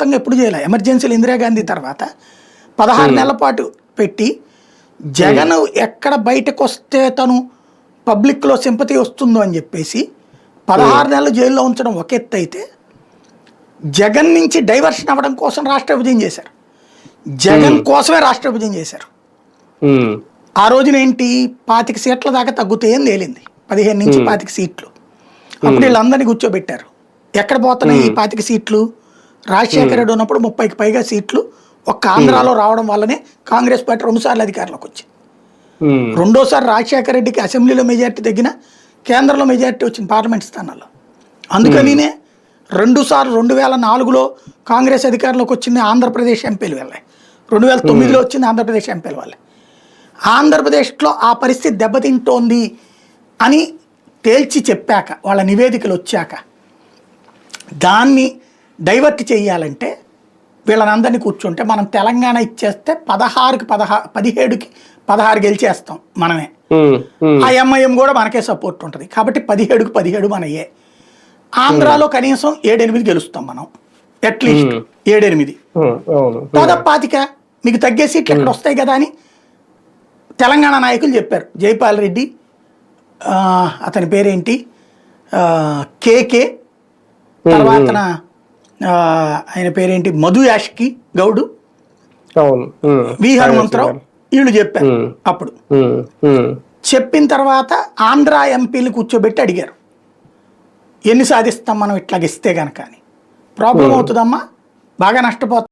దేశవ్యాప్తంగా ఎప్పుడు చేయలే? ఎమర్జెన్సీలు ఇందిరాగాంధీ తర్వాత పదహారు నెలల పాటు పెట్టి జగన్ ఎక్కడ బయటకు వస్తే తను పబ్లిక్లో సింపతి వస్తుందో అని చెప్పేసి పదహారు నెలలు జైల్లో ఉంచడం ఒక ఎత్తు అయితే జగన్ నుంచి డైవర్షన్ అవ్వడం కోసం రాష్ట్ర విభజన చేశారు. జగన్ కోసమే రాష్ట్ర విభజన చేశారు. ఆ రోజున ఏంటి? పాతిక సీట్ల దాకా తగ్గుతాయని తేలింది? పదిహేను నుంచి పాతిక సీట్లు. అప్పుడు వీళ్ళందరినీ కూర్చోబెట్టారు. ఎక్కడ పోతున్నాయి ఈ పాతిక సీట్లు? రాజశేఖర రెడ్డి ఉన్నప్పుడు ముప్పైకి పైగా సీట్లు ఒక్క ఆంధ్రాలో రావడం వల్లనే కాంగ్రెస్ పార్టీ రెండుసార్లు అధికారంలోకి వచ్చింది. రెండోసారి రాజశేఖర రెడ్డికి అసెంబ్లీలో మెజార్టీ తగ్గిన కేంద్రంలో మెజార్టీ వచ్చింది పార్లమెంట్ స్థానాల్లో. అందుకనినే రెండు సార్లు రెండు వేల నాలుగులో కాంగ్రెస్ అధికారంలోకి వచ్చింది ఆంధ్రప్రదేశ్ ఎంపీలు వెళ్ళే రెండు వేల తొమ్మిదిలో వచ్చింది ఆంధ్రప్రదేశ్ ఎంపీల వల్లే. ఆంధ్రప్రదేశ్లో ఆ పరిస్థితి దెబ్బతింటోంది అని తేల్చి చెప్పాక వాళ్ళ నివేదికలు వచ్చాక దాన్ని డైవర్ట్ చేయాలంటే వీళ్ళనందరినీ కూర్చుంటే మనం తెలంగాణ ఇచ్చేస్తే పదహారుకి పదహా పదిహేడుకి పదహారు గెలిచేస్తాం మనమే. ఆ ఎంఐఎం కూడా మనకే సపోర్ట్ ఉంటుంది. కాబట్టి పదిహేడుకి పదిహేడు మనయే. ఆంధ్రాలో కనీసం ఏడెనిమిది గెలుస్తాం మనం. అట్లీస్ట్ ఏడెనిమిది. ఉమ్, అవును. దాదాపు పాతిక మీకు తగ్గే సీట్లు ఎక్కడ వస్తాయి కదా అని తెలంగాణ నాయకులు చెప్పారు. జైపాల్ రెడ్డి అతని పేరేంటి? కేకే. తర్వాత ఆయన పేరేంటి? మధు యాష్కి గౌడు? వి హనుమంతరావు వీళ్ళు చెప్పారు. అప్పుడు. చెప్పిన తర్వాత ఆంధ్ర ఎంపీలు కూర్చోబెట్టి అడిగారు. ఎన్ని సాధిస్తాం మనం ఇట్లాగిస్తే కనుక అని. ప్రాబ్లం అవుతుందమ్మా? బాగా నష్టపోతాం